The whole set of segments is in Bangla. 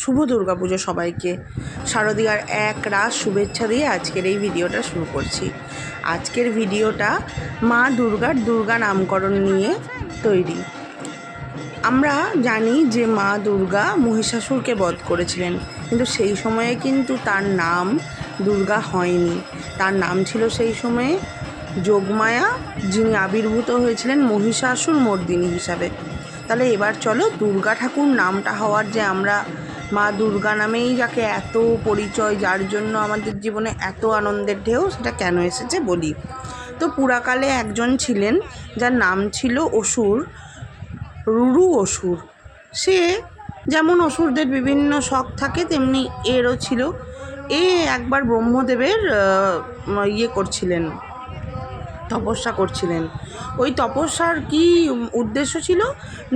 শুভ দুর্গাপুজো সবাইকে। শারদীয়ার এক রাত শুভেচ্ছা দিয়ে আজকের এই ভিডিওটা শুরু করছি। আজকের ভিডিওটা মা দুর্গার দুর্গা নামকরণ নিয়ে তৈরি। আমরা জানি যে মা দুর্গা মহিষাসুরকে বধ করেছিলেন, কিন্তু সেই সময়ে কিন্তু তার নাম দুর্গা হয়নি। তার নাম ছিল সেই সময়ে যোগমায়া, যিনি আবির্ভূত হয়েছিলেন মহিষাসুর মর্দিনী হিসাবে। তাহলে এবার চলো দুর্গা ঠাকুর নামটা হওয়ার যে আমরা মা দুর্গা নামেই যাকে এত পরিচয়, যার জন্য আমাদের জীবনে এত আনন্দের ঢেউ, সেটা কেন এসেছে বলি। তো পুরাকালে একজন ছিলেন, যার নাম ছিল অসুর, রুরু অসুর। সে যেমন অসুরদের বিভিন্ন শখ থাকে, তেমনি এরও ছিল। এ একবার ব্রহ্মদেবের ইয়ে করছিলেন, তপস্যা করছিলেন। ওই তপস্যার কি উদ্দেশ্য ছিল?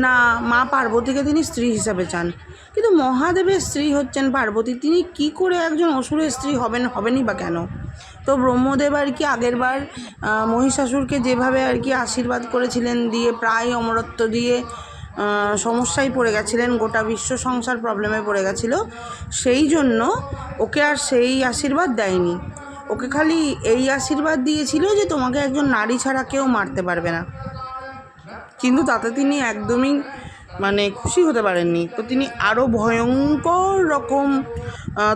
না, মা পার্বতীকে তিনি স্ত্রী হিসাবে চান। কিন্তু মহাদেবের স্ত্রী হচ্ছেন পার্বতী। তিনি কি করে একজন অসুরের স্ত্রী হবেন, হবেনই বা কেন? তো ব্রহ্মদেব আর কি আগেরবার মহিষাসুরকে যেভাবে আর কি আশীর্বাদ করেছিলেন দিয়ে প্রায় অমরত্ব দিয়ে সমস্যায় পড়ে গেছিলেন, গোটা বিশ্ব সংসার প্রবলেমে পড়ে গেছিল, সেই জন্য ওকে আর সেই আশীর্বাদ দেয়নি। ওকে খালি এই আশীর্বাদ দিয়েছিল যে তোমাকে একজন নারী ছাড়া কেউ মারতে পারবে না। কিন্তু তাতে তিনি একদমই মানে খুশি হতে পারেননি। তো তিনি আরও ভয়ঙ্কর রকম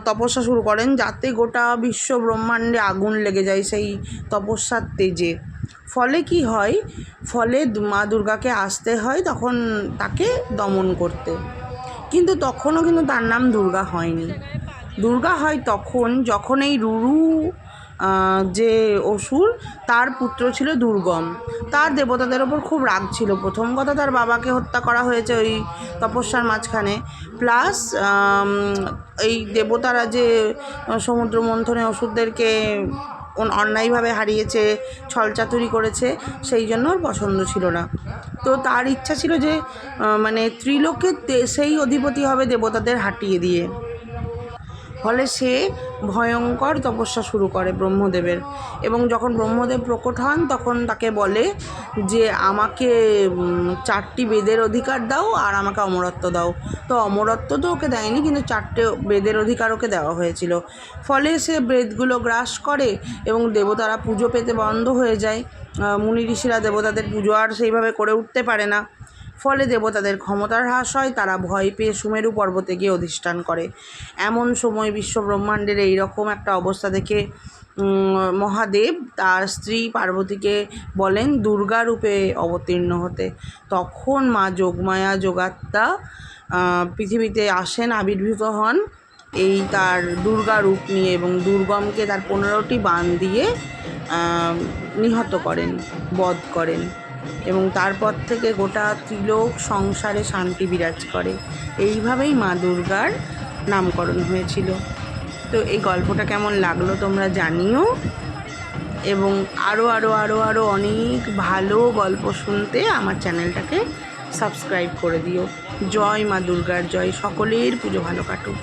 তপস্যা শুরু করেন যাতে গোটা বিশ্ব ব্রহ্মাণ্ডে আগুন লেগে যায় সেই তপস্যার তেজে। ফলে কি হয়? ফলে মা দুর্গাকে আসতে হয় তখন তাকে দমন করতে। কিন্তু তখনও কিন্তু তার নাম দুর্গা হয়নি। দুর্গা হয় তখন যখন এই রুরু যে অসুর, তার পুত্র ছিল দুর্গম। তার দেবতাদের ওপর খুব রাগ ছিল। প্রথম কথা তার বাবাকে হত্যা করা হয়েছে ওই তপস্যার মাঝখানে। প্লাস এই দেবতারা যে সমুদ্র মন্থনে অসুরদেরকে অন- অন্যায়ভাবে হারিয়েছে, ছলচাতুরি করেছে, সেই জন্য ওর পছন্দ ছিল না। তো তার ইচ্ছা ছিল যে মানে ত্রিলোকের সেই অধিপতি হবে দেবতাদের হাঁটিয়ে দিয়ে। ফলে সে ভয়ঙ্কর তপস্যা শুরু করে ব্রহ্মদেবের। এবং যখন ব্রহ্মদেব প্রকট হন, তখন তাকে বলে যে, আমাকে চারটি বেদের অধিকার দাও আর আমাকে অমরত্ব দাও। তো অমরত্ব তো ওকে দেয়নি, কিন্তু চারটে বেদের অধিকার ওকে দেওয়া হয়েছিল। ফলে সে বেদগুলো গ্রাস করে এবং দেবতারা পুজো পেতে বন্ধ হয়ে যায়। মুনি ঋষিরা দেবতাদের পুজো আর সেইভাবে করে উঠতে পারে না। ফলে দেবতাদের ক্ষমতার হ্রাস হয়, তারা ভয় পেয়ে সুমেরু পর্বতে গিয়ে অধিষ্ঠান করে। এমন সময় বিশ্ব ব্রহ্মাণ্ডের এইরকম একটা অবস্থা দেখে মহাদেব তার স্ত্রী পার্বতীকে বলেন, দুর্গা রূপে অবতীর্ণ হতে। তখন মা যোগমায়া যোগাত্মা পৃথিবীতে আসেন, আবির্ভূত হন। এই তার দুর্গা রূপ নিয়ে এবং দুর্গমকে তার পনেরোটি বান দিয়ে নিহত করেন, বধ করেন। এবং তারপর থেকে গোটা ত্রিলোক সংসারে শান্তি বিরাজ করে। এইভাবেই মা দুর্গার নামকরণ হয়েছিল। তো এই গল্পটা কেমন লাগল তোমরা জানিও। এবং আরও আরও আরও আরও অনেক ভালো গল্প শুনতে আমার চ্যানেলটাকে সাবস্ক্রাইব করে দিও। জয় মা দুর্গার, জয়। সকলের পুজো ভালো কাটুক।